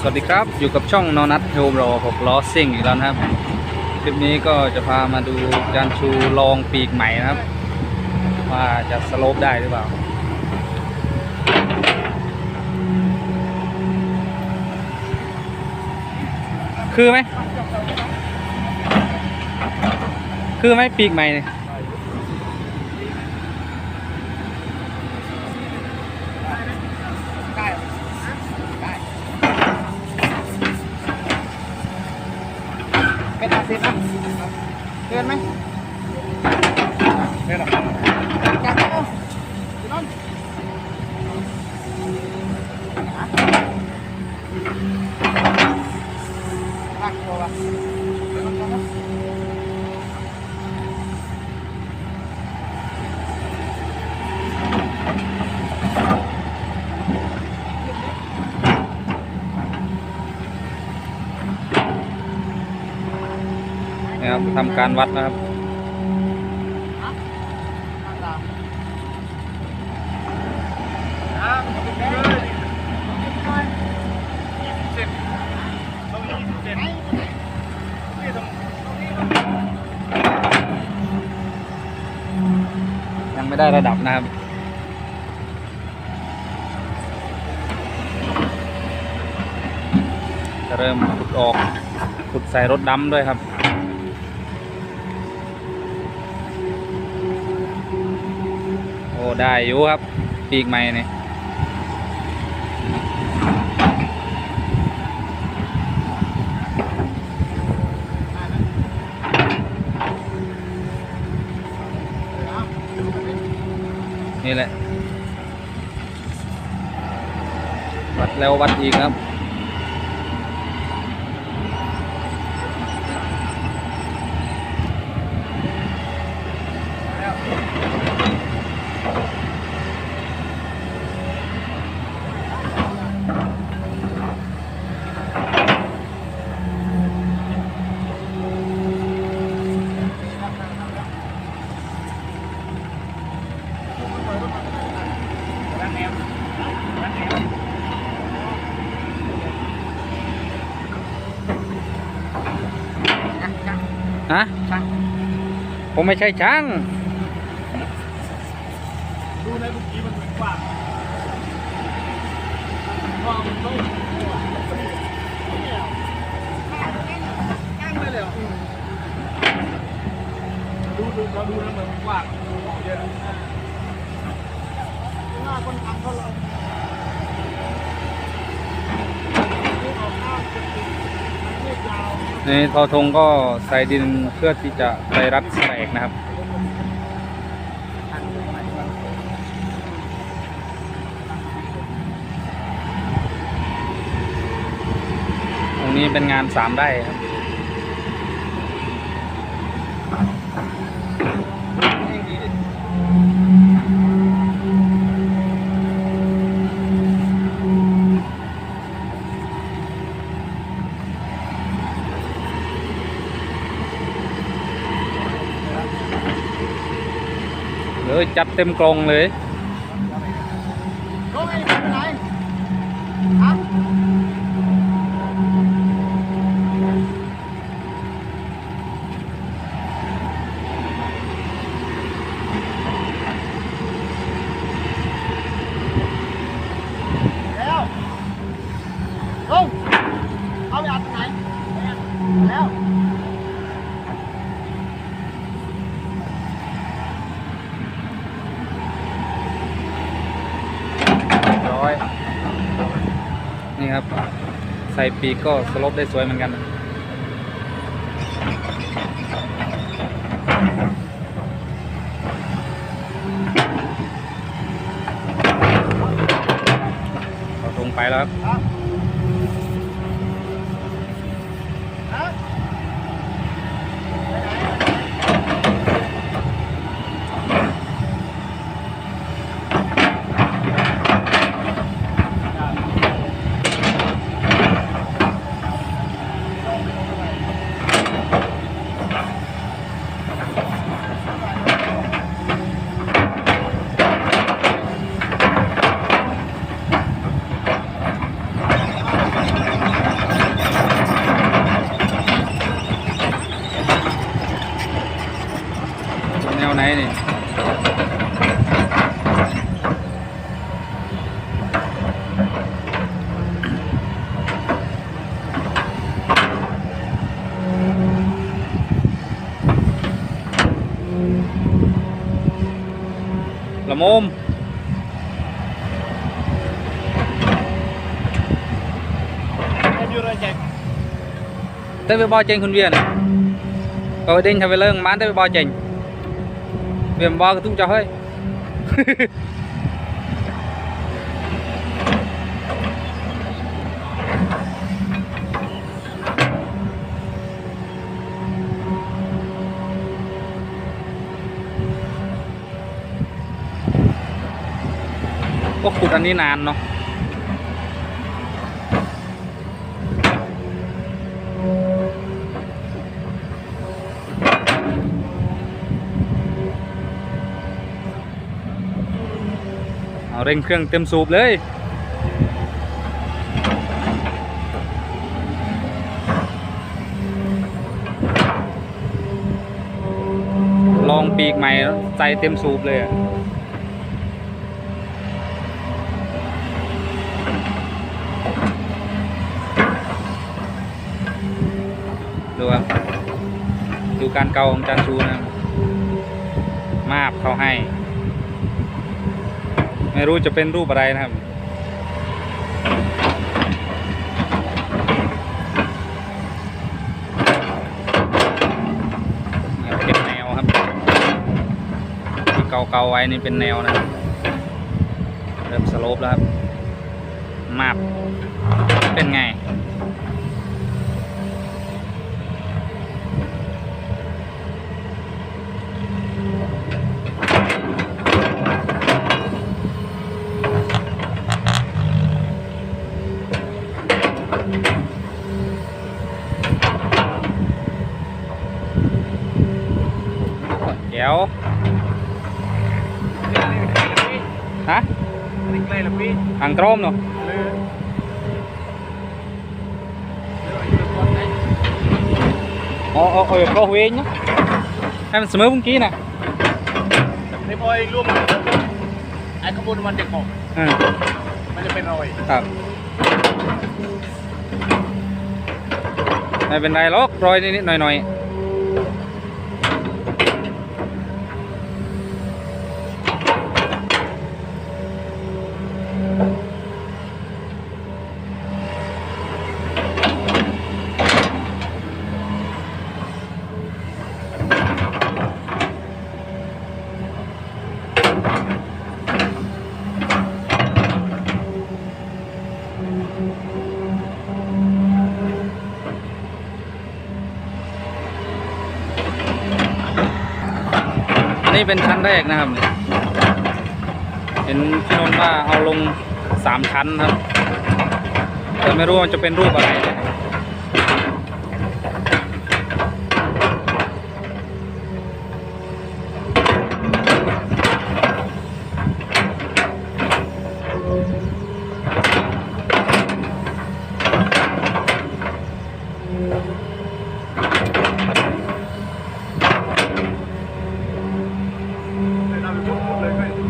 สวัสดีครับอยู่กับช่องนอนัทโฮมรอหกล้อซิ่งอีกแล้วนะครับ คลิปนี้ก็จะพามาดูการชูลองปีกใหม่นะครับ ว่าจะสโลปได้หรือเปล่า คือไหมคือไหมปีกใหม่เนี่ย ได้ได้ เป็นอนนะเดินไหมเดินหรอจับเอาพี่น้องรักตัววะเดี๋ยวมันก่อนนะ นะครับ ทำการวัดนะครับยังไม่ได้ระดับนะครับจะเริ่มขุดออกขุดใส่รถดำด้วยครับ โอ้ ได้อยู่ครับ ปีกใหม่นี่นี่แหละ วัดแล้ววัดอีกครับ ฮะผมไม่ใช่ช่างดูในบุกี้มันเหมือนกว้างว่ามันต้องตั้งไปเลยเหรอดูดูเราดูแล้วเหมือนกว้างเยอะ หน้าคนทำเขาเลยนี่าไรในทอทงก็ใส่ดินเพื่อที่จะไปรัดแสลกนะครับตรงนี้เป็นงานสามได้ครับ เลยจัดเต็มกรงเลย Có ai bên này? Hả? Leo. Không. เอาไปอัดตรงไหนแล้ว ร้อย นี่ครับ ใส่ปีกก็สลบได้สวยเหมือนกันเราตรงไปแล้วครับ โมม em vô rồi chạy เต้ไปบอเจงคุณเวียนก็เด้งทำไปเรื่องมันเต้ไปบอเจงเวียนบอ ก็ขุดอันนี้นานเนาะเอาเร่งเครื่องเต็มสูบเลยลองปีกใหม่ใจเต็มสูบเลย ดูครับดูการเกาของจานชูนะครับมาบเขาให้ ไม่รู้จะเป็นรูปอะไรนะครับเป็นแนวครับ ที่เกาๆไว้นี่เป็นแนวนะเริ่มสโลปแล้วครับมาบเป็นไง วฮะ đi đây là pin หางโตรมเนาะ lừa lừa lừa con đấy อ๋ออ๋อเออโปรเวนเนาะให้มันเสมอเมื่อกี้น่ะนี่พอยร่วมไอ้ขบวนมันเด็กหกอืมมันจะเป็นรอยครับไม่เป็นไรหรอกรอยนิดๆหน่อยๆ นี้เป็นชั้นแรกนะครับ เห็นพี่นนท์ว่าเอาลงสามชั้นครับ แต่ไม่รู้ว่าจะเป็นรูปอะไร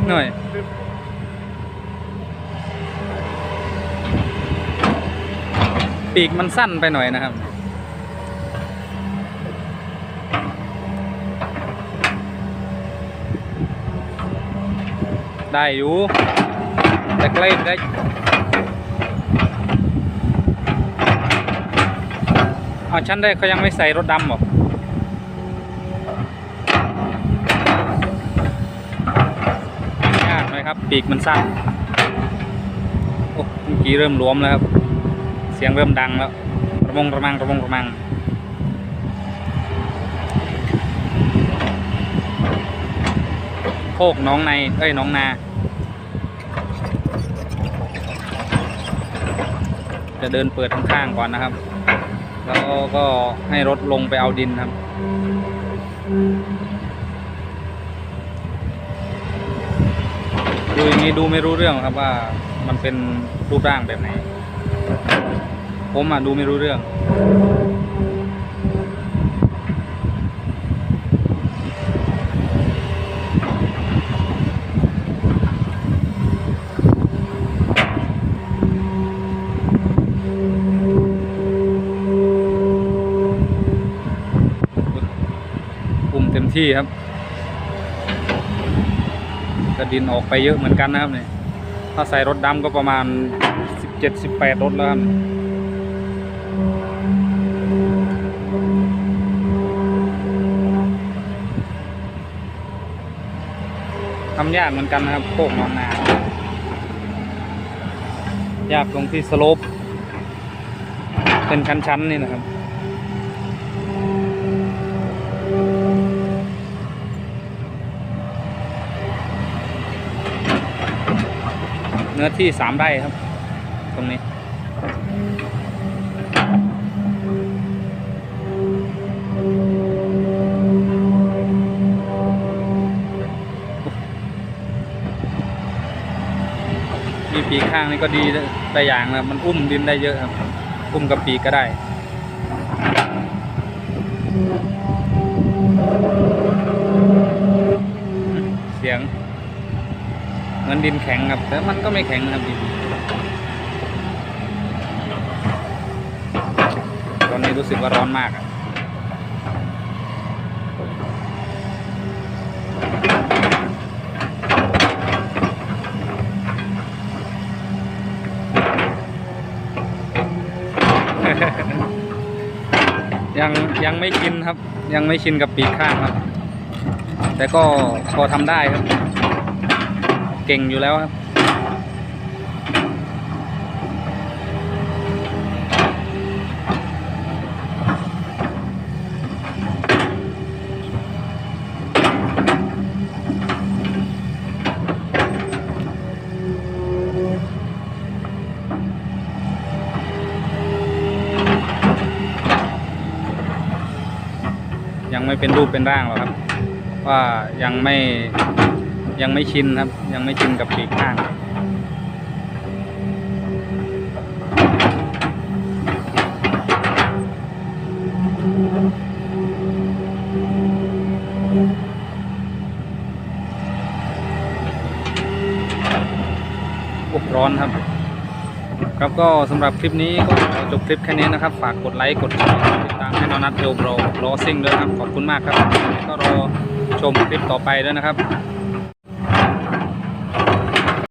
หน่อย ปีกมันสั้นไปหน่อยนะครับ ได้อยู่แต่เกล้ได้เอาชั้นได้เขายังไม่ใส่รถดำหรอ ครับ ปีกมันสั้นโอ้เมื่อกี้เริ่มหลวมแล้วครับ เสียงเริ่มดังแล้วระมงระมังระมงระมังโคกน้องในเอ้ยน้องนาจะเดินเปิดข้างๆก่อนนะครับ แล้วก็ให้รถลงไปเอาดินครับ อย่างนี้ดูไม่รู้เรื่องครับว่ามันเป็นรูปร่างแบบไหน ผมอะดูไม่รู้เรื่องปุ่มเต็มที่ครับ ดินออกไปเยอะเหมือนกันนะครับเนี่ยถ้าใส่รถดำก็ประมาณ 17-18 รถแล้วครับทำยากเหมือนกันนะครับโคกหนองนายากตรงที่สโลปเป็นชั้นๆนี่นะครับ เนื้อที่สามไร่ครับ ตรงนี้ มีปีข้างนี่ก็ดีได้อย่างนะมันอุ้มดินได้เยอะครับ อุ้มกับปีก็ได้ เสียงเห มือนดินแข็งครับ แต่มันก็ไม่แข็งนะครับดินตอนนี้รู้สึกว่าร้อนมากอะยังยังไม่ชินครับ ยังไม่ชินกับปีกข้างครับ แต่ก็พอทำได้ครับ เก่งอยู่แล้วครับ ยังไม่เป็นรูปเป็นร่างหรอกครับ ว่ายังไม่ ยังไม่ชินครับ ยังไม่ชินกับปีกข้างอ้ร้อนครับ ครับก็สำหรับคลิปนี้ก็จบคลิปแค่นี้นะครับ ฝากกดไลค์กดแชร์ติดตามให้นอนัทเทลโบรรอซิ่งด้วยครับ ขอบคุณมากครับ ก็รอชมคลิปต่อไปด้วยนะครับ